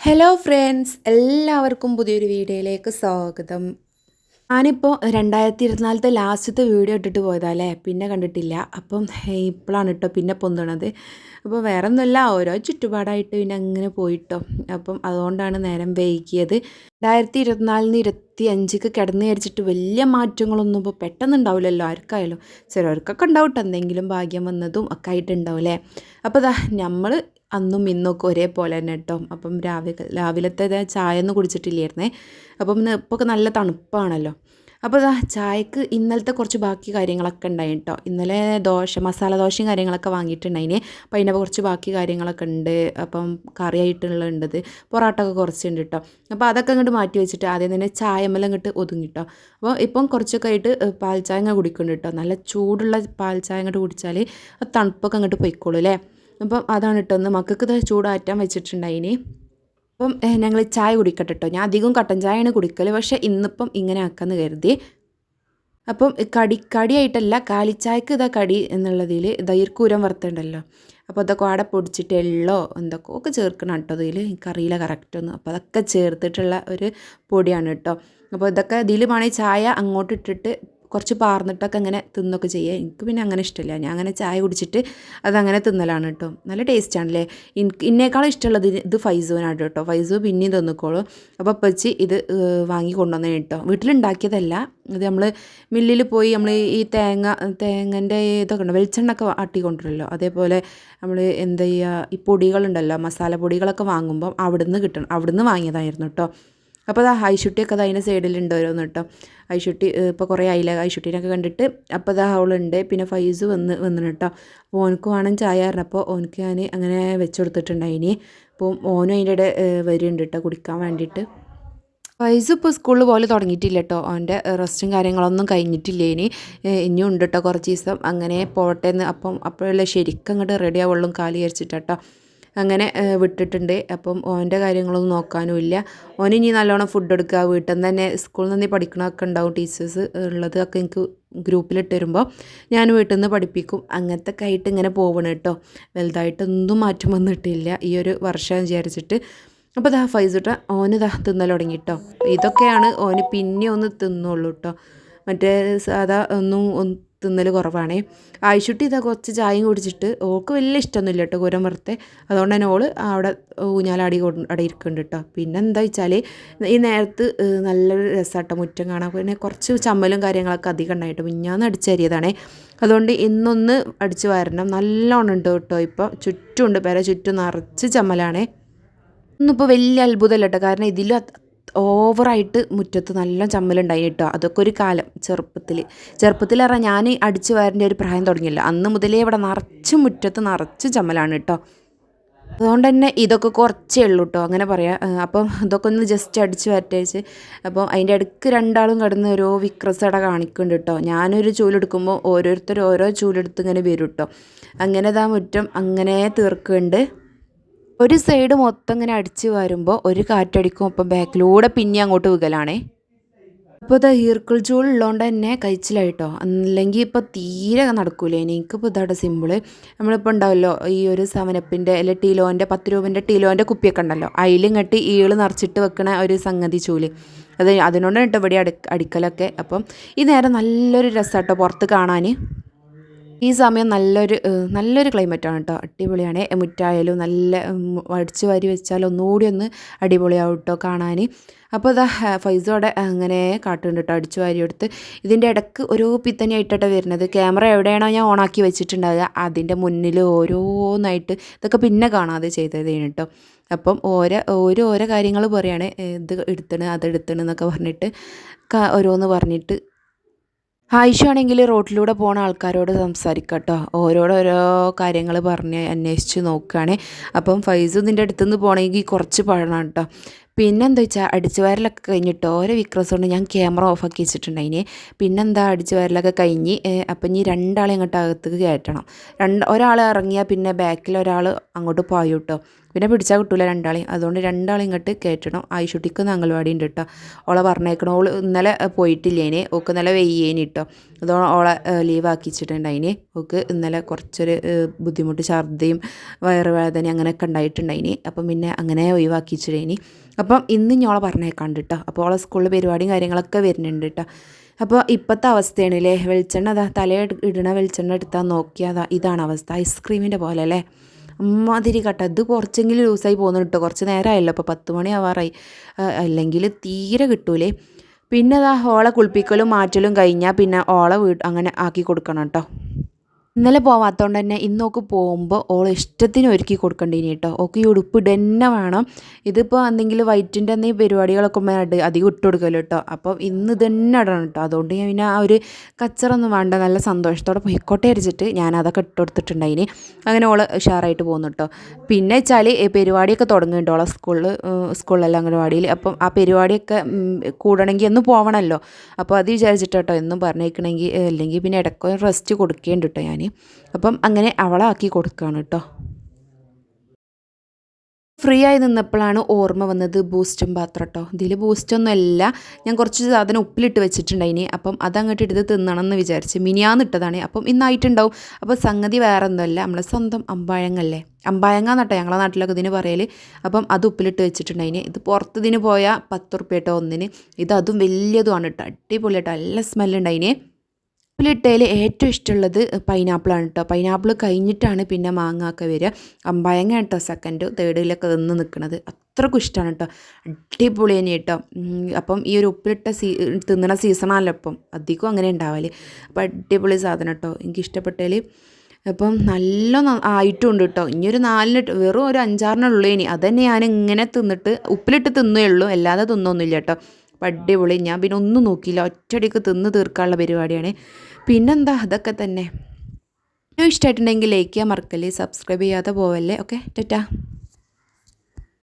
Hello friends എല്ലാവർക്കും പുതിയൊരു വീഡിയോയിലേക്ക് സ്വാഗതം. ഞാനിപ്പോൾ രണ്ടായിരത്തി ഇരുപത്തിനാലത്തെ ലാസ്റ്റത്തെ വീഡിയോ ഇട്ടിട്ട് പോയതല്ലേ? പിന്നെ കണ്ടിട്ടില്ല. അപ്പം ഇപ്പോഴാണ് കേട്ടോ പിന്നെ പൊന്തണത്. അപ്പോൾ വേറെ ഒന്നുമല്ല ഓരോ ചുറ്റുപാടായിട്ട് പിന്നെ അങ്ങനെ പോയിട്ടോ. അപ്പം അതുകൊണ്ടാണ് നേരം വൈകിയത്. രണ്ടായിരത്തി ഇരുപത്തിനാലിന് ഇരുപത്തി അഞ്ചിക്ക് കിടന്ന് വിചാരിച്ചിട്ട് വലിയ മാറ്റങ്ങളൊന്നും ഇപ്പോൾ പെട്ടെന്ന് ഉണ്ടാവില്ലല്ലോ ആർക്കായാലും. ചിലവർക്കൊക്കെ ഉണ്ടാവും എന്തെങ്കിലും ഭാഗ്യം വന്നതും ഒക്കെ ആയിട്ടുണ്ടാവും അല്ലേ? അപ്പോൾ നമ്മൾ അന്നും ഇന്നൊക്കെ ഒരേപോലെ തന്നെ കേട്ടോ അപ്പം രാവിലെ രാവിലത്തെ ചായ ഒന്നും കുടിച്ചിട്ടില്ലായിരുന്നേ. അപ്പം ഇന്ന് ഇപ്പോൾ നല്ല തണുപ്പാണല്ലോ. അപ്പോൾ ചായക്ക് ഇന്നലത്തെ കുറച്ച് ബാക്കി കാര്യങ്ങളൊക്കെ ഉണ്ടായി കേട്ടോ ഇന്നലെ ദോശ മസാല ദോശയും കാര്യങ്ങളൊക്കെ വാങ്ങിയിട്ടുണ്ടായിന്. അപ്പം അതിന്റെ കുറച്ച് ബാക്കി കാര്യങ്ങളൊക്കെ ഉണ്ട്. അപ്പം കറിയായിട്ടുള്ളത് പൊറോട്ട ഒക്കെ കുറച്ചുണ്ട് കേട്ടോ അപ്പോൾ അതൊക്കെ അങ്ങോട്ട് മാറ്റി വെച്ചിട്ട് ആദ്യം തന്നെ ചായമെല്ലാം അങ്ങോട്ട് ഒതുങ്ങി കേട്ടോ അപ്പോൾ ഇപ്പം കുറച്ചൊക്കെ ആയിട്ട് പാൽ ചായ കുടിക്കുന്നുണ്ട് കേട്ടോ നല്ല ചൂടുള്ള പാൽ ചായ അങ്ങോട്ട് കുടിച്ചാൽ തണുപ്പൊക്കെ അങ്ങോട്ട് പൊയ്ക്കോളൂ അല്ലേ അപ്പം അതാണ് കേട്ടോ ഒന്ന് മക്കൾക്ക് ചൂടാറ്റാൻ വെച്ചിട്ടുണ്ടായിനി അപ്പം ഞങ്ങൾ ചായ കുടിക്കട്ടെ കേട്ടോ ഞാൻ അധികം കട്ടൻ ചായയാണ് കുടിക്കൽ പക്ഷേ ഇന്നിപ്പം ഇങ്ങനെ ആക്കാമെന്ന് കരുതി. അപ്പം കടി കടിയായിട്ടല്ല കാലിച്ചായക്ക് ഇതാ കടി എന്നുള്ളതിൽ ദൈർക്കൂരം വറുത്തുണ്ടല്ലോ അപ്പോൾ അതൊക്കെ ആടെ പൊടിച്ചിട്ട് എള്ളോ എന്തൊക്കെ ഒക്കെ ചേർക്കണം കേട്ടോ അതിൽ എനിക്കറിയില്ല കറക്റ്റൊന്നും അപ്പോൾ അതൊക്കെ ചേർത്തിട്ടുള്ള ഒരു പൊടിയാണ് കേട്ടോ അപ്പോൾ ഇതൊക്കെ ഇതിൽ വേണമെങ്കിൽ ചായ അങ്ങോട്ട് ഇട്ടിട്ട് കുറച്ച് പാർന്നിട്ടൊക്കെ അങ്ങനെ തിന്നൊക്കെ ചെയ്യുക. എനിക്ക് പിന്നെ അങ്ങനെ ഇഷ്ടമില്ല. ഞാൻ അങ്ങനെ ചായ കുടിച്ചിട്ട് അതങ്ങനെ തിന്നലാണ് കേട്ടോ. നല്ല ടേസ്റ്റാണല്ലേ എനിക്ക് ഇന്നേക്കാളും ഇഷ്ടമുള്ളത് ഇത് ഫൈസൂനാണ് കേട്ടോ. ഫൈസു പിന്നെയും തിന്നിക്കോളൂ. അപ്പോൾ അപ്പച്ചി ഇത് വാങ്ങി കൊണ്ടുവന്നേ കേട്ടോ. വീട്ടിലുണ്ടാക്കിയതല്ല. ഇത് നമ്മൾ മില്ലിൽ പോയി നമ്മൾ ഈ തേങ്ങ തേങ്ങന്റെ ഇതൊക്കെ ഉണ്ട് വെളിച്ചെണ്ണൊക്കെ ആട്ടി കൊണ്ടുവരുമല്ലോ അതേപോലെ നമ്മൾ എന്താ ചെയ്യുക ഈ പൊടികളുണ്ടല്ലോ മസാല പൊടികളൊക്കെ വാങ്ങുമ്പം അവിടുന്ന് കിട്ടണം. അവിടുന്ന് വാങ്ങിയതായിരുന്നു കേട്ടോ. അപ്പോൾ അതാ ഐശുട്ടിയൊക്കെ അത് അതിന്റെ സൈഡിലുണ്ട് ഓരോന്ന് കേട്ടോ. ഐശുട്ടി ഇപ്പോൾ കുറേ ആയില്ല? ഐശുട്ടീനൊക്കെ കണ്ടിട്ട് അപ്പോൾ അതാ അവളുണ്ട്. പിന്നെ ഫൈസ് വന്ന് വന്നു കേട്ടോ. അപ്പോൾ ഓനക്ക് വേണം ചായ പറഞ്ഞപ്പോൾ ഓനക്ക് ഞാൻ അങ്ങനെ വെച്ച് കൊടുത്തിട്ടുണ്ടായിനി അപ്പോൾ ഓനും അതിന്റെ ഇടെ വരുന്നുണ്ട് കേട്ടോ കുടിക്കാൻ വേണ്ടിയിട്ട്. ഫൈസ് ഇപ്പോൾ സ്കൂളിൽ പോലെ തുടങ്ങിയിട്ടില്ല കേട്ടോ. അവന്റെ റെസ്റ്റും കാര്യങ്ങളൊന്നും കഴിഞ്ഞിട്ടില്ല ഇനി. ഇനിയും ഉണ്ട് കേട്ടോ കുറച്ച് ദിവസം. അങ്ങനെ പോട്ടെ എന്ന് അപ്പം അപ്പോഴല്ലേ ശരിക്കും അങ്ങോട്ട് റെഡി ആവുള്ളൂ കാലി വിചാരിച്ചിട്ടോ അങ്ങനെ വിട്ടിട്ടുണ്ട്. അപ്പം ഓന്റെ കാര്യങ്ങളൊന്നും നോക്കാനുമില്ല ഓൻ ഇനി നല്ലോണം ഫുഡ് എടുക്കുക. വീട്ടിൽ നിന്ന് തന്നെ സ്കൂളിൽ നിന്ന് പഠിക്കണമൊക്കെ ഉണ്ടാവും ടീച്ചേഴ്സ് ഉള്ളത് ഒക്കെ എനിക്ക് ഗ്രൂപ്പിലിട്ട് വരുമ്പോൾ ഞാൻ വീട്ടിൽ നിന്ന് പഠിപ്പിക്കും. അങ്ങനത്തെ ഒക്കെ ആയിട്ട് ഇങ്ങനെ പോവണം കേട്ടോ. വലുതായിട്ടൊന്നും മാറ്റം വന്നിട്ടില്ല. ഈ ഒരു വർഷം വിചാരിച്ചിട്ട്. അപ്പോൾ ദാ ഫൈസുട്ട ഓന് ദാ തിന്നൽ തുടങ്ങി കേട്ടോ ഇതൊക്കെയാണ് ഓന് പിന്നെ ഒന്ന് തിന്നുള്ളൂ കേട്ടോ മറ്റേ സാധാ ഒന്നും തിന്നൽ കുറവാണേ. ആയിഷുട്ടി ഇതാ കുറച്ച് ചായയും കുടിച്ചിട്ട് ഓൾക്ക് വലിയ ഇഷ്ടമൊന്നുമില്ല കേട്ടോ കുരം വറുത്തെ. അതുകൊണ്ട് തന്നെ ഓൾ അവിടെ ഊഞ്ഞാലാടി അവിടെ ഇരിക്കുന്നുണ്ട് കേട്ടോ. പിന്നെ എന്താ വെച്ചാൽ ഈ നേരത്ത് നല്ലൊരു രസമാട്ടോ മുറ്റം കാണാൻ. പിന്നെ കുറച്ച് ചമ്മലും കാര്യങ്ങളൊക്കെ അധികം ഉണ്ടായിട്ട്. മിഞ്ഞാന്ന് അടിച്ചേരിയതാണേ അതുകൊണ്ട് ഇന്നൊന്ന് അടിച്ച് വരണം. നല്ലോണം ഉണ്ട് കേട്ടോ ഇപ്പോൾ ചുറ്റുമുണ്ട് പേരെ ചുറ്റും നിറച്ച് ചമ്മലാണേ. ഒന്നിപ്പോൾ വലിയ അത്ഭുതമല്ല കേട്ടോ. കാരണം ഇതിൽ ഓവറായിട്ട് മുറ്റത്ത് നല്ല ചമ്മലുണ്ടായി കേട്ടോ. അതൊക്കെ ഒരു കാലം ചെറുപ്പത്തിൽ ചെറുപ്പത്തിൽ പറഞ്ഞാൽ ഞാൻ അടിച്ചു വരേണ്ട ഒരു പ്രായം തുടങ്ങിയില്ല. അന്ന് മുതലേ ഇവിടെ നിറച്ച് മുറ്റത്ത് നിറച്ച് ചമ്മലാണ് കേട്ടോ. അതുകൊണ്ട് തന്നെ ഇതൊക്കെ കുറച്ചേ ഉള്ളൂ കേട്ടോ. അങ്ങനെ പറയാം. അപ്പം ഇതൊക്കെ ഒന്ന് ജസ്റ്റ് അടിച്ച് വരട്ടേച്ച്. അപ്പോൾ അതിന്റെ ഇടയ്ക്ക് രണ്ടാളും കിടന്ന് ഓരോ വിക്രസട കാണിക്കുന്നുണ്ട് കേട്ടോ. ഞാനൊരു ചൂലെടുക്കുമ്പോൾ ഓരോരുത്തർ ഓരോ ചൂലെടുത്ത് ഇങ്ങനെ വരും കേട്ടോ. അങ്ങനെ ഇതാ മുറ്റം അങ്ങനെ തീർക്കുന്നുണ്ട്. ഒരു സൈഡ് മൊത്തം ഇങ്ങനെ അടിച്ച് വരുമ്പോൾ ഒരു കാറ്റടിക്കും അപ്പം ബാക്കിലൂടെ പിന്നെ അങ്ങോട്ട് വികലാണേ. അപ്പോൾ ഇത് ഹീർക്കിൾ ചൂൾ ഉള്ളതുകൊണ്ട് തന്നെ കഴിച്ചിലായിട്ടോ. അല്ലെങ്കിൽ ഇപ്പോൾ തീരെ നടക്കൂലേ. എനിക്കിപ്പോൾ ഇതാണ് സിമ്പിൾ നമ്മളിപ്പോൾ ഉണ്ടാവല്ലോ ഈ ഒരു സെവനപ്പിന്റെ അല്ലെ ടീലോന്റെ പത്ത് രൂപന്റെ ടീലോന്റെ കുപ്പിയൊക്കെ ഉണ്ടല്ലോ അതിലും കെട്ടി ഈൾ നിറച്ചിട്ട് വെക്കണ ഒരു സംഗതി ചൂൽ. അത് അതിനോടാണ് കേട്ടോ ഇവിടെ അടി അടിക്കലൊക്കെ. അപ്പം ഈ നേരം നല്ലൊരു രസമാട്ടോ പുറത്ത് കാണാൻ ഈ സമയം നല്ലൊരു നല്ലൊരു ക്ലൈമറ്റാണ് കേട്ടോ അടിപൊളിയാണ്. മുറ്റായാലും നല്ല അടിച്ചു വാരി വെച്ചാൽ ഒന്നുകൂടി ഒന്ന് അടിപൊളിയാവും കേട്ടോ കാണാൻ അപ്പോൾ ഇതാ ഫൈസോടെ അങ്ങനെ കാട്ടുണ്ട് കേട്ടോ അടിച്ചു വാരി എടുത്ത്. ഇതിന്റെ ഇടയ്ക്ക് ഓരോ പിത്തനെയായിട്ടാണ് വരുന്നത്. ക്യാമറ എവിടെയാണോ ഞാൻ ഓണാക്കി വെച്ചിട്ടുണ്ടാവുക. അതിന്റെ മുന്നിൽ ഓരോന്നായിട്ട് ഇതൊക്കെ പിന്നെ കാണാതെ ചെയ്തതേന് കേട്ടോ അപ്പം ഓരോ ഓരോ ഓരോ കാര്യങ്ങൾ പറയുകയാണ് ഇത് എടുത്തണ് അത് എടുത്തണ് എന്നൊക്കെ പറഞ്ഞിട്ട് ഓരോന്ന് പറഞ്ഞിട്ട് ആയിഷാണെങ്കിൽ റോട്ടിലൂടെ പോണ ആൾക്കാരോട് സംസാരിക്കുക കേട്ടോ ഓരോരോ കാര്യങ്ങൾ പറഞ്ഞ് അന്വേഷിച്ച് നോക്കുകയാണ് അപ്പം ഫൈസു നിന്റെ അടുത്തുനിന്ന് പോകണമെങ്കിൽ കുറച്ച് പഴണം കേട്ടോ പിന്നെന്താ വെച്ചാൽ അടിച്ചു വരലൊക്കെ കഴിഞ്ഞിട്ട് ഓരോ വിക്രസ് കൊണ്ട് ഞാൻ ക്യാമറ ഓഫാക്കി വെച്ചിട്ടുണ്ടായിന് പിന്നെന്താ അടിച്ചു വരലൊക്കെ കഴിഞ്ഞ് അപ്പം ഇനി രണ്ടാളെ ഇങ്ങോട്ട് അകത്തേക്ക് കയറ്റണം. രണ്ട് ഒരാൾ ഇറങ്ങിയാൽ പിന്നെ ബാക്കിൽ ഒരാൾ അങ്ങോട്ട് പോയി കേട്ടോ. പിന്നെ പിടിച്ചാൽ കിട്ടൂല രണ്ടാളെയും. അതുകൊണ്ട് രണ്ടാളെ ഇങ്ങോട്ട് കയറ്റണം. ആയിഷുട്ടിക്കൊന്ന് അംഗൻവാടി ഉണ്ട് കേട്ടോ. ഓളെ പറഞ്ഞേക്കണം. ഓൾ ഇന്നലെ പോയിട്ടില്ലേനെ ഓക്ക് ഇന്നലെ വെയ്യേനെ കേട്ടോ. അതോളം ഓളെ ലീവ് ആക്കിച്ചിട്ടുണ്ടായിന് ഓക്ക് ഇന്നലെ കുറച്ചൊരു ബുദ്ധിമുട്ട് ഛർദിയും വയറുവേദന അങ്ങനെയൊക്കെ ഉണ്ടായിട്ടുണ്ടായിന് അപ്പം പിന്നെ അങ്ങനെ ഒഴിവാക്കിച്ചിട്ടേനി അപ്പം ഇന്ന് ഞോളെ പറഞ്ഞേക്കാണ്ട് കേട്ടോ അപ്പോൾ ഓളെ സ്കൂളിൽ പരിപാടിയും കാര്യങ്ങളൊക്കെ വരുന്നുണ്ട് കേട്ടോ അപ്പോൾ ഇപ്പോഴത്തെ അവസ്ഥയാണ് അല്ലേ വെളിച്ചെണ്ണ അതാ തല ഇടണ വെളിച്ചെണ്ണ എടുത്താൽ നോക്കിയാൽ അതാ ഇതാണ് അവസ്ഥ. ഐസ്ക്രീമിന്റെ പോലെ അല്ലേ? അമ്മാതിരി കട്ട. ഇത് കുറച്ചെങ്കിലും ലൂസായി പോകുന്നു കേട്ടോ കുറച്ച് നേരമായല്ലോ അപ്പോൾ പത്ത് മണി ആവാറായി. അല്ലെങ്കിൽ തീരെ കിട്ടൂലേ? പിന്നെ അതാ ഓളെ കുളിപ്പിക്കലും മാറ്റലും കഴിഞ്ഞാൽ പിന്നെ ഓളെ വീട് അങ്ങനെ ആക്കി കൊടുക്കണം കേട്ടോ ഇന്നലെ പോവാത്തതുകൊണ്ട് തന്നെ ഇന്നോക്ക് പോകുമ്പോൾ ഓൾ ഇഷ്ടത്തിന് ഒരുക്കി കൊടുക്കേണ്ടീനി കേട്ടോ. ഓക്ക് ഈ ഉടുപ്പ് ഇടന്നെ വേണം. ഇതിപ്പോൾ എന്തെങ്കിലും വൈറ്റിന്റെ എന്തെങ്കിലും പരിപാടികളൊക്കെ ഇട് അധികം ഇട്ട് കൊടുക്കല്ലോ കേട്ടോ. അപ്പോൾ ഇന്ന് ഇതന്നെ ഇടണം കേട്ടോ. അതുകൊണ്ട് ഞാൻ പിന്നെ ആ ഒരു കച്ചറൊന്നും വേണ്ട. നല്ല സന്തോഷത്തോടെ പൊയ്ക്കോട്ടെ അരിച്ചിട്ട് ഞാൻ അതൊക്കെ ഇട്ട് കൊടുത്തിട്ടുണ്ടായിനി. അങ്ങനെ ഓൾ ഉഷാറായിട്ട് പോകുന്നു കേട്ടോ. പിന്നെ വെച്ചാൽ പരിപാടിയൊക്കെ തുടങ്ങുന്നുണ്ട് ഓളെ സ്കൂളിൽ സ്കൂളിലല്ല അംഗനവാടിയിൽ അപ്പം ആ പരിപാടിയൊക്കെ കൂടണമെങ്കിൽ ഒന്ന് പോകണമല്ലോ അപ്പോൾ അത് വിചാരിച്ചിട്ട് എന്നും പറഞ്ഞേക്കണമെങ്കിൽ അല്ലെങ്കിൽ പിന്നെ ഇടയ്ക്ക് റെസ്റ്റ് കൊടുക്കേണ്ടി കേട്ടോ ഞാൻ അപ്പം അങ്ങനെ അവളാക്കി കൊടുക്കുകയാണ് കേട്ടോ. ഫ്രീ ആയി നിന്നപ്പോഴാണ് ഓർമ്മ വന്നത് ബൂസ്റ്റും പാത്രം കേട്ടോ. ഇതിൽ ബൂസ്റ്റൊന്നും അല്ല. ഞാൻ കുറച്ച് സാധനം ഉപ്പിലിട്ട് വെച്ചിട്ടുണ്ടായിനി. അപ്പം അതങ്ങോട്ട് എടുത്ത് തിന്നണം എന്ന് വിചാരിച്ച് മിനിയാന്ന് ഇട്ടതാണ്. അപ്പം ഇന്നായിട്ടുണ്ടാവും. അപ്പോൾ സംഗതി വേറെ ഒന്നുമല്ല നമ്മളെ സ്വന്തം അമ്പായങ്ങല്ലേ? അമ്പായങ്ങ എന്നട്ടോ ഞങ്ങളെ നാട്ടിലൊക്കെ ഇതിന് പറയൽ അപ്പം അത് ഉപ്പിലിട്ട് വെച്ചിട്ടുണ്ടായിന്. ഇത് പുറത്ത് ഇതിന് പോയാൽ പത്ത് കേട്ടോ ഒന്നിന്. ഇത് അതും വലിയതുമാണ് കേട്ടോ. അടിപൊളിയായിട്ട് നല്ല സ്മെല്ലുണ്ടായിന് ഉപ്പിലിട്ടതിൽ ഏറ്റവും ഇഷ്ടമുള്ളത് പൈനാപ്പിളാണ് കേട്ടോ. പൈനാപ്പിൾ കഴിഞ്ഞിട്ടാണ് പിന്നെ മാങ്ങ ഒക്കെ വരിക. അമ്പയങ്ങ കേട്ടോ സെക്കൻഡ് തേർഡിലൊക്കെ നിന്ന് നിൽക്കുന്നത് അത്രക്കും ഇഷ്ടമാണ് കേട്ടോ. അടിപൊളി തന്നെ കേട്ടോ. അപ്പം ഈ ഒരു ഉപ്പിലിട്ട സീ തിന്നണ സീസണാണല്ലോ ഇപ്പം. അധികം അങ്ങനെ ഉണ്ടാവൽ. അപ്പം അടിപൊളി സാധനം കേട്ടോ. എനിക്ക് ഇഷ്ടപ്പെട്ടതിൽ അപ്പം നല്ല ആയിട്ടുണ്ട് കേട്ടോ. ഇനി ഒരു നാലിന് വെറും ഒരു അഞ്ചാറിനുള്ളൂ ഇനി. അതന്നെ ഞാൻ ഇങ്ങനെ തിന്നിട്ട് ഉപ്പിലിട്ട് തിന്നേ ഉള്ളൂ. അല്ലാതെ തിന്നൊന്നുമില്ല കേട്ടോ. അപ്പം അടിപൊളി. ഞാൻ പിന്നെ ഒന്നും നോക്കിയില്ല. ഒറ്റയടിക്ക് തിന്ന് തീർക്കാനുള്ള പരിപാടിയാണ്. പിന്നെന്താ? അതൊക്കെ തന്നെ. ഇഷ്ടമായിട്ടുണ്ടെങ്കിൽ ലൈക്ക് ചെയ്യാൻ മറക്കല്ലേ? സബ്സ്ക്രൈബ് ചെയ്യാതെ പോവല്ലേ? Okay tata.